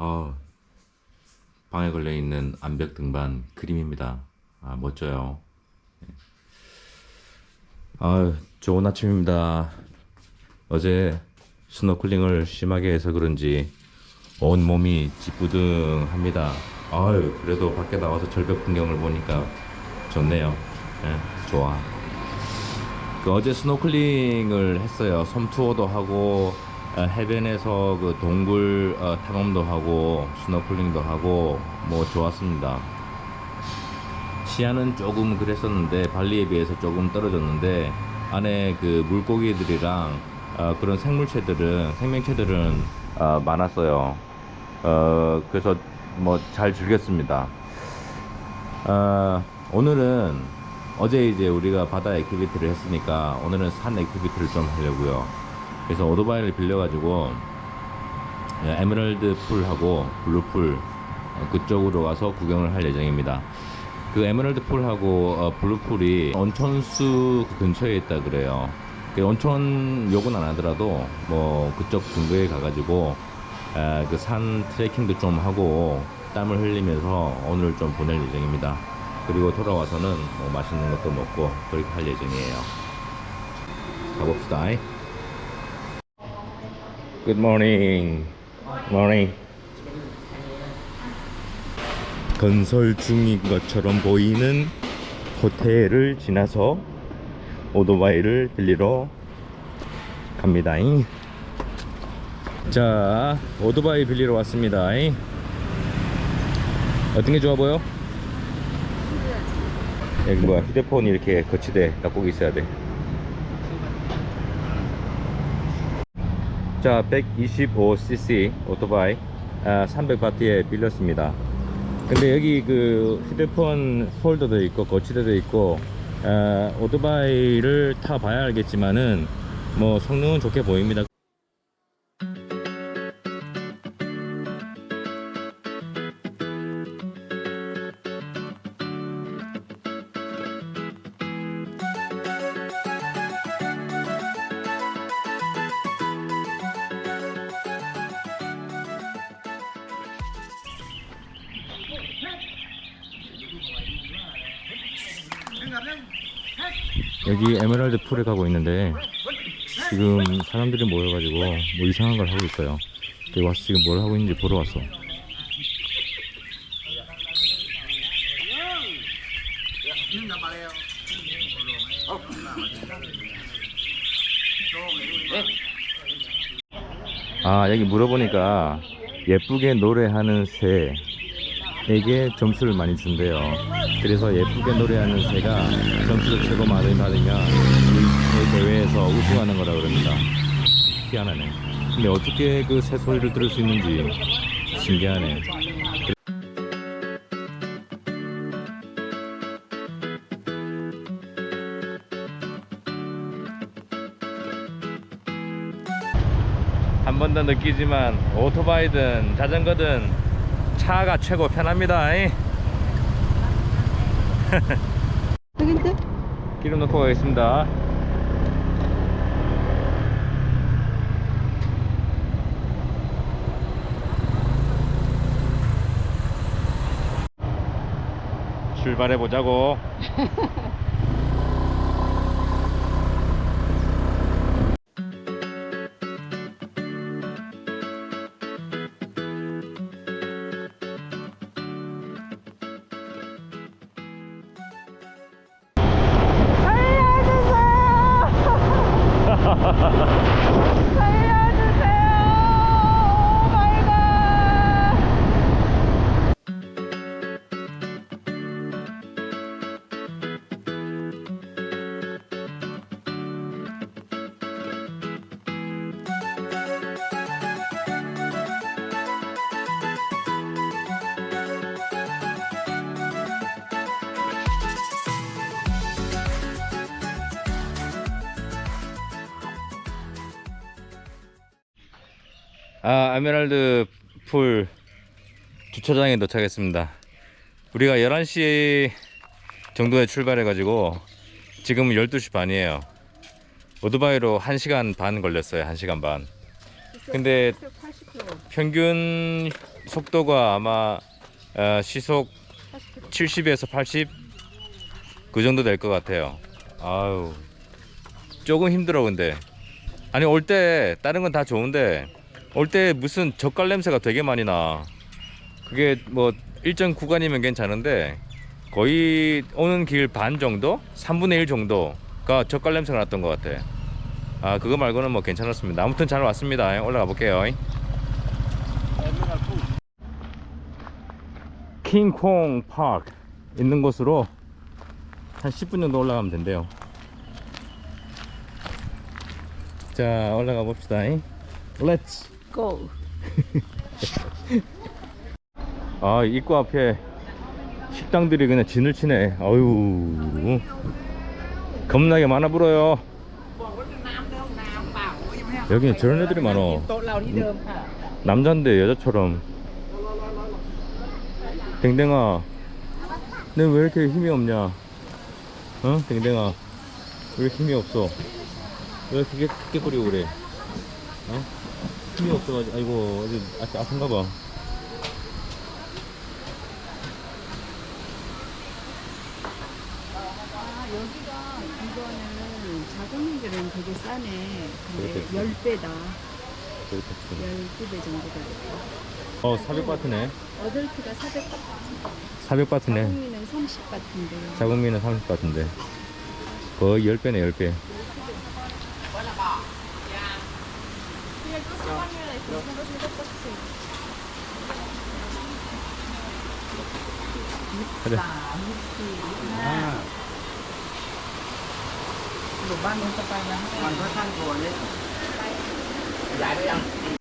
어, 방에 걸려 있는 암벽 등반 그림입니다. 아, 멋져요. 아, 좋은 아침입니다. 어제 스노클링을 심하게 해서 그런지 온 몸이 찌뿌둥합니다. 아유, 그래도 밖에 나와서 절벽 풍경을 보니까 좋네요. 예, 좋아. 그 어제 스노클링을 했어요. 섬 투어도 하고 어, 해변에서 그 동굴 어, 탐험도 하고 스노클링도 하고 뭐 좋았습니다. 시야는 조금 그랬었는데 발리에 비해서 조금 떨어졌는데 안에 그 물고기들이랑 어, 그런 생물체들은 생명체들은 어, 많았어요. 어, 그래서 뭐 잘 즐겼습니다. 어, 오늘은 어제 이제 우리가 바다 액티비티를 했으니까 오늘은 산 액티비티를 좀 하려고요. 그래서 오토바이를 빌려가지고 예, 에메랄드 풀하고 블루풀 어, 그쪽으로 가서 구경을 할 예정입니다. 그 에메랄드 풀하고 어, 블루풀이 온천수 근처에 있다 그래요. 그 온천 욕은 안 하더라도 뭐 그쪽 근거에 가가지고 그 산 트레킹도 좀 하고 땀을 흘리면서 오늘 좀 보낼 예정입니다. 그리고 돌아와서는 뭐 맛있는 것도 먹고 그렇게 할 예정이에요. 가봅시다. Good morning. Morning. 건설 중인 것처럼 보이는 호텔을 지나서 오토바이를 빌리러 갑니다. 자, 오토바이 빌리러 왔습니다. 어떤 게 좋아 보여? 여기 뭐야 휴대폰 이렇게 거치대 딱꼭 있어야 돼. 자, 125cc 오토바이 아, 300바트에 빌렸습니다. 근데 여기 그 휴대폰 폴더도 있고 거치대도 있고 아, 오토바이를 타봐야 알겠지만은 뭐 성능은 좋게 보입니다. 풀에 가고 있는데 지금 사람들이 모여가지고 뭐 이상한 걸 하고 있어요. 와서 지금 뭘 하고 있는지 보러 왔어. 아 여기 물어보니까 예쁘게 노래하는 새에게 점수를 많이 준대요. 그래서 예쁘게 노래하는 새가 점수를 최고 많이 받으면 이 대회에서 우승하는 거라 그럽니다. 희한하네. 근데 어떻게 그 새 소리를 들을 수 있는지 신기하네. 한 번 더 느끼지만 오토바이든 자전거든 차가 최고 편합니다. 기름 넣고 가겠습니다. 출발해 보자고. 에메랄드 풀 주차장에 도착했습니다. 우리가 11시 정도에 출발해가지고 지금 12시 반이에요. 오토바이로 1시간 반 걸렸어요. 1시간 반. 근데 80km. 평균 속도가 아마 어, 시속 70에서 80 그 정도 될 것 같아요. 아유 조금 힘들어 근데 아니 올 때 다른 건 다 좋은데 올 때 무슨 젓갈 냄새가 되게 많이 나. 그게 뭐 일정 구간이면 괜찮은데 거의 오는 길 반 정도, 3분의 1 정도가 젓갈 냄새가 났던 것 같아. 아 그거 말고는 뭐 괜찮았습니다. 아무튼 잘 왔습니다. 올라가 볼게요. 킹콩 파크 있는 곳으로 한 10분 정도 올라가면 된대요. 자, 올라가 봅시다. 렛츠. Go. 아, 입구 앞에 식당들이 그냥 진을 치네. 아유. 겁나게 많아 불어요. 여기는 저런 애들이 많어. 남잔데 여자처럼. 댕댕아. 너왜 이렇게 힘이 없냐? 어? 댕댕아. 왜 이렇게 힘이 없어? 왜 그게 크게 거리고 그래? 어? 힘이 없어가지고, 아이고, 어디, 아, 아픈가 봐. 아, 여기가 이거는 자동이들은 되게 싸네. 근데 그렇겠지. 10배다. 그렇겠지. 12배 정도 되겠다. 어, 400바트네. 어덜트가 400바트. 400바트네. 자동이는 30바트인데. 자국민은 30바트인데. 거의 10배네, 10배. สามสี่ห้าหลุบ้านนู้นจะไปแล้มันก็ข้างตัวเลยย้ายไปยัง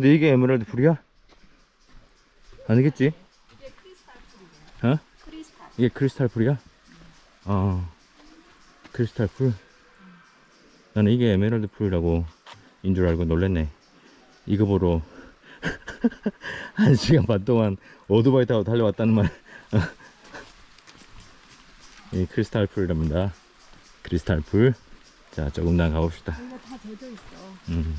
근데 이게 에메랄드 풀이야? 아니겠지? 어? 이게 크리스탈 풀이야? 어, 크리스탈 풀. 나는 이게 에메랄드 풀이라고 인 줄 알고 놀랬네. 이거 보러 한 시간 반 동안 오토바이 타고 달려왔다는 말. 이 크리스탈 풀이랍니다. 크리스탈 풀. 자, 조금 더 가봅시다. 음.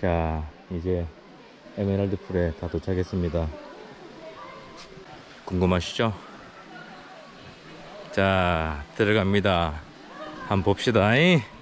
자, 이제 에메랄드 풀에 다 도착했습니다. 궁금하시죠? 자, 들어갑니다. 한번 봅시다. 잉?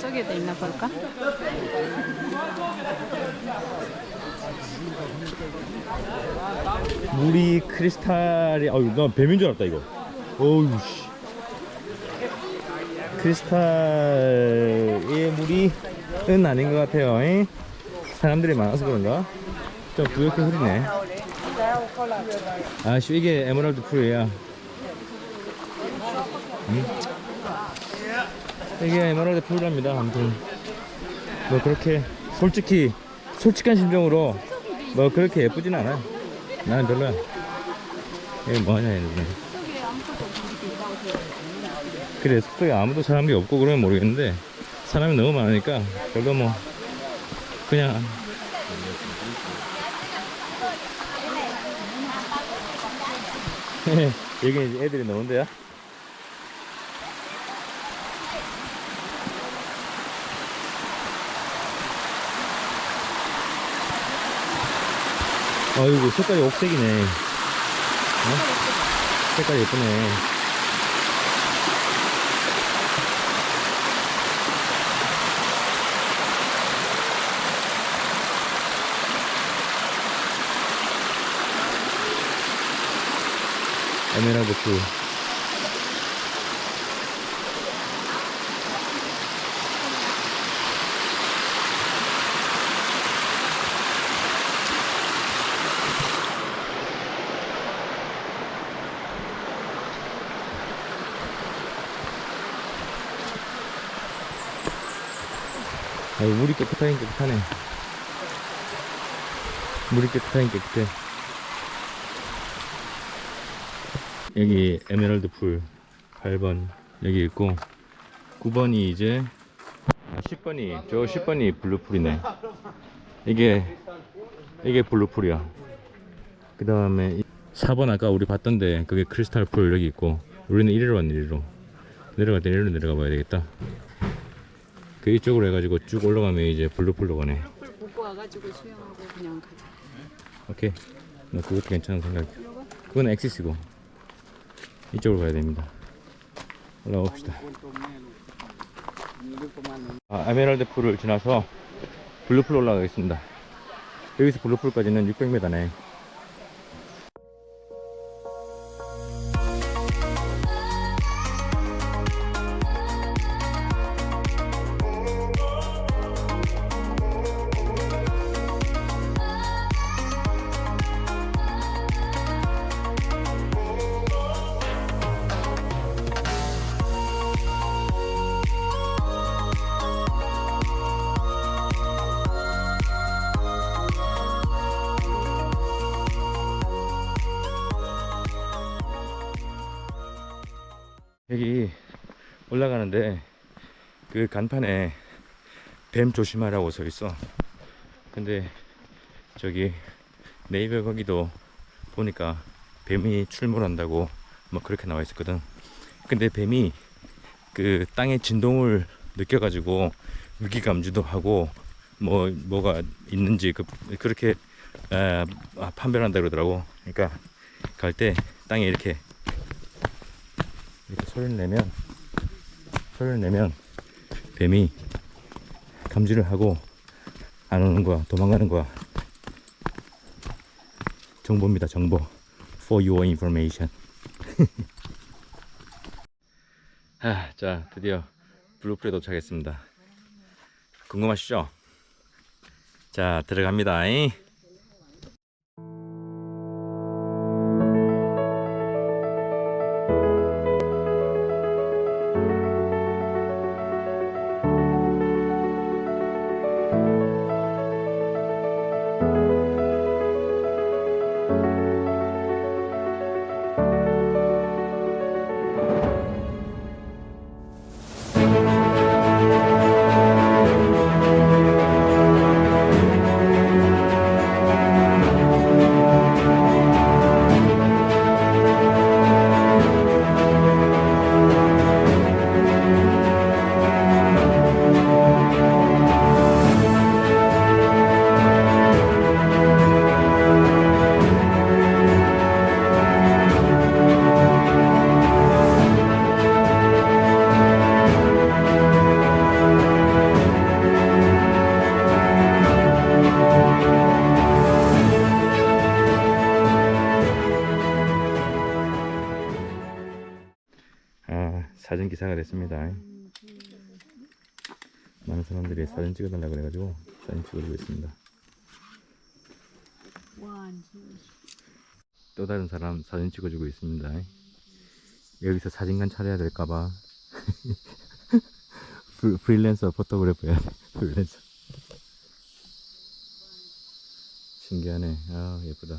저쪽에도 있나 볼까? 물이 크리스탈이, 아유, 나 뱀인 줄 알았다, 이거. 어우, 씨. 크리스탈의 물이 은 아닌 것 같아요. 잉? 사람들이 많아서 그런가? 좀 부옇게 흐리네. 아, 씨, 이게 에메랄드 풀이야. 이게 에메랄드 풀랍니다 아무튼. 뭐 그렇게 솔직히 솔직한 심정으로 뭐 그렇게 예쁘진 않아요. 나는 별로야. 이게 뭐하냐 얘는 그래 숙소에 아무도 사람이 없고 그러면 모르겠는데 사람이 너무 많으니까 별로 뭐 그냥. 여기 애들이 노는 데야? 아이고 색깔이 옥색이네. 어? 색깔 예쁘네. 에메랄드 풀. 아이 물이 깨끗하긴 깨끗하네. 물이 깨끗하긴 깨끗해. 여기 에메랄드 풀 8번 여기 있고 9번이 이제 아, 10번이 저 10번이 블루풀이네 이게 이게 블루풀이야 그 다음에 4번 아까 우리 봤던데 그게 크리스탈 풀 여기 있고 우리는 이리로 왔네 이리로 내려갈 때 이리로 내려가 봐야 되겠다 그 이쪽으로 해가지고 쭉 올라가면 이제 블루풀로 가네. 풀 보고 와가지고 수영하고 그냥 가자. 오케이. 나 그것도 괜찮은 생각이야 이거? 그건 엑시스고. 이쪽으로 가야 됩니다. 올라옵시다. 아, 에메랄드 풀을 지나서 블루풀 올라가겠습니다. 여기서 블루풀까지는 600m네 그 간판에 뱀 조심하라고 써 있어. 근데 저기 네이버 거기도 보니까 뱀이 출몰한다고 뭐 그렇게 나와 있었거든. 근데 뱀이 그 땅의 진동을 느껴가지고 위기 감지도 하고 뭐 뭐가 있는지 그 그렇게 에, 아, 판별한다 그러더라고. 그러니까 갈 때 땅에 이렇게 이렇게 소리를 내면 소리를 내면 뱀이 감지를 하고 안 오는 거야 도망가는 거야 정보입니다 정보 for your information 아, 자 드디어 블루풀에 도착했습니다 궁금하시죠? 자 들어갑니다 잉? 또 다른 사람 사진 찍어주고 있습니다. 여기서 사진관 차려야 될까봐. 프리- 프리랜서 포토그래퍼야 프리랜서. 신기하네. 아 예쁘다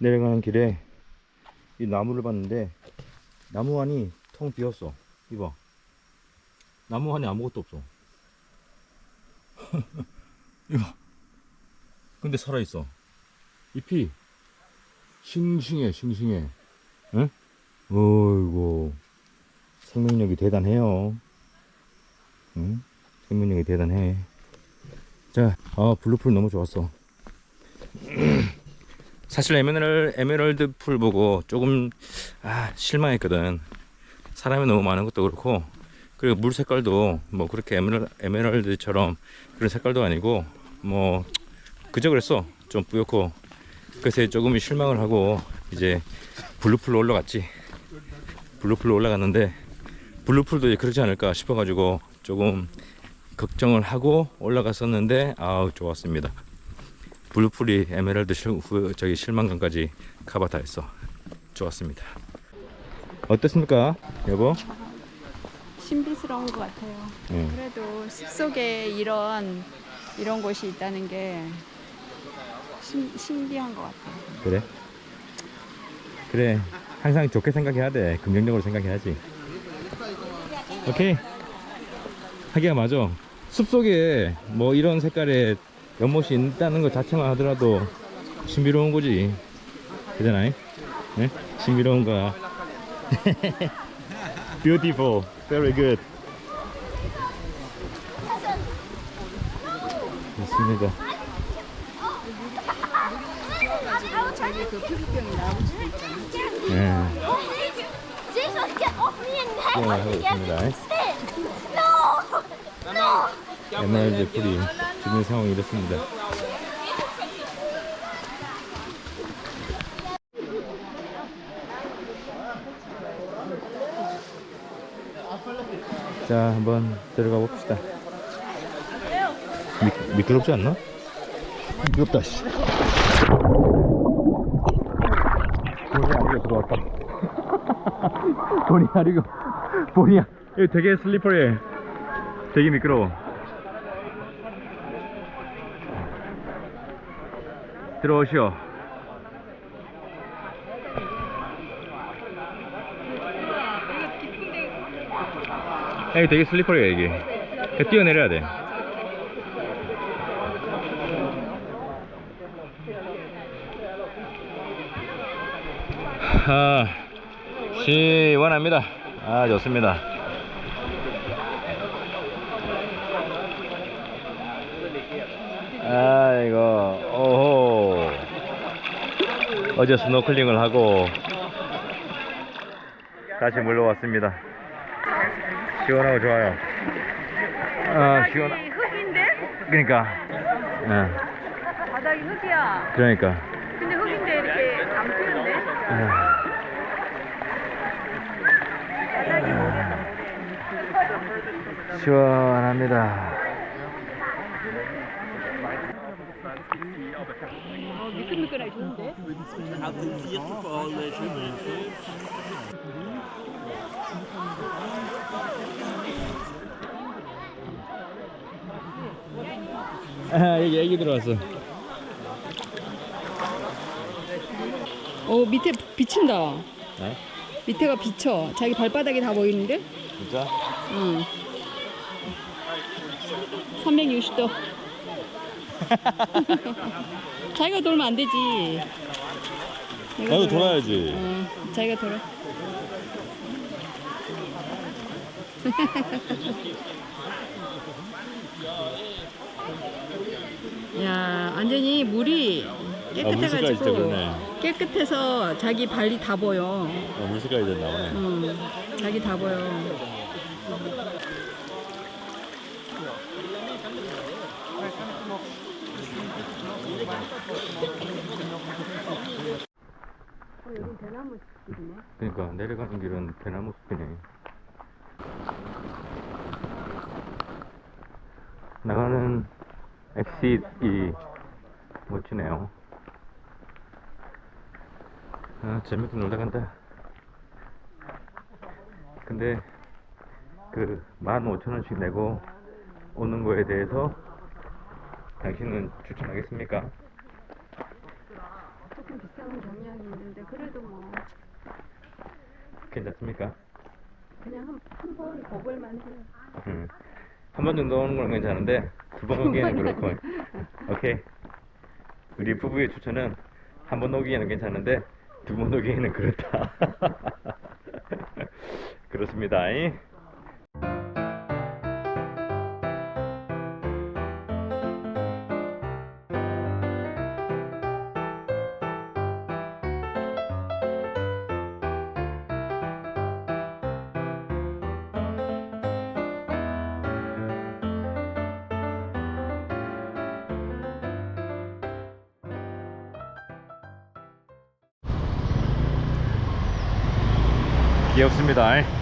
내려가는 길에 이 나무를 봤는데 나무 안이 텅 비었어. 이봐. 나무 안에 아무것도 없어. 이봐. 근데 살아있어. 잎이 싱싱해, 싱싱해. 응? 어이구. 생명력이 대단해요. 응? 생명력이 대단해. 자, 아, 블루풀 너무 좋았어. 사실 에메랄, 에메랄드 풀 보고 조금, 아, 실망했거든. 사람이 너무 많은 것도 그렇고, 그리고 물 색깔도 뭐 그렇게 에메랄, 에메랄드처럼 그런 색깔도 아니고, 뭐, 그저 그랬어. 좀 뿌옇고. 그래서 조금 실망을 하고, 이제 블루풀로 올라갔지. 블루풀로 올라갔는데, 블루풀도 그렇지 않을까 싶어 가지고, 조금 걱정을 하고 올라갔었는데, 아우, 좋았습니다. 블루풀이 에메랄드 실, 후, 저기 실망감까지 커버 다 했어. 좋았습니다. 어땠습니까, 여보? 신비스러운 것 같아요. 응. 그래도 숲속에 이런 이런 곳이 있다는 게 신, 신비한 것 같아요. 그래? 그래. 항상 좋게 생각해야 돼. 긍정적으로 생각해야지. 오케이. 하기가 맞아. 숲속에 뭐 이런 색깔의 연못이 있다는 것 자체만 하더라도 신비로운 거지. 그잖아요? 네? 신비로운 거야. Beautiful. Very good. 좋습니다. 그래가지고 자기 그 피부병이 나올 수 지금 상황이 이렇습니다. 자, 한번 들어가 봅시다. 미, 미끄럽지 않나? 미끄럽다, 씨. 본의 아니게 들어왔다. 본의 아니고, 본의 아 되게 슬리퍼해. 되게 미끄러워. 들어오시오. 여기 되게 슬리퍼리야 이게. 뛰어내려야 돼. 아, 시원합니다. 아, 좋습니다. 아이고, 오호. 어제 스노클링을 하고 다시 물러 왔습니다. 시원하고 좋아요. 아, 시원. 흙인데? 그러니까. 예, 바닥이 흙이야. 그러니까. 근데 흙인데 이렇게 안 피는데? 예. 시원합니다. 어, 미끌미끌하게 좋은데? 아, 여기 애기 들어왔어. 어, 밑에 비친다. 네? 밑에가 비쳐. 자기 발바닥이 다 보이는데? 진짜? 응. 360도. 자기가 돌면 안 되지. 내가 나도 돌아. 돌아야지. 어, 자기가 돌아. 야, 완전히 물이 아, 물 색깔 진짜 깨끗해가지고 그러네. 깨끗해서 자기 발이 다 보여. 어, 물 색깔이 좀 나오네. 응, 자기 다 보여. 대나무 숲이네. 그러니까 내려가는 길은 대나무 숲이네. 나가는 엑싯이 멋지네요. 아, 재밌게 놀다 간다. 근데 그 15,000원씩 내고 오는 거에 대해서 당신은 추천하겠습니까? 조금 비싼 경향이 있는데 그래도 뭐 괜찮습니까? 그냥 한번 가볼만 해요. 음. 한 번 정도 오는 건 괜찮은데 두 번 오기에는 그렇고 오케이 우리 부부의 추천은 한 번 오기에는 괜찮은데 두 번 오기에는 그렇다 그렇습니다 잉? 잉?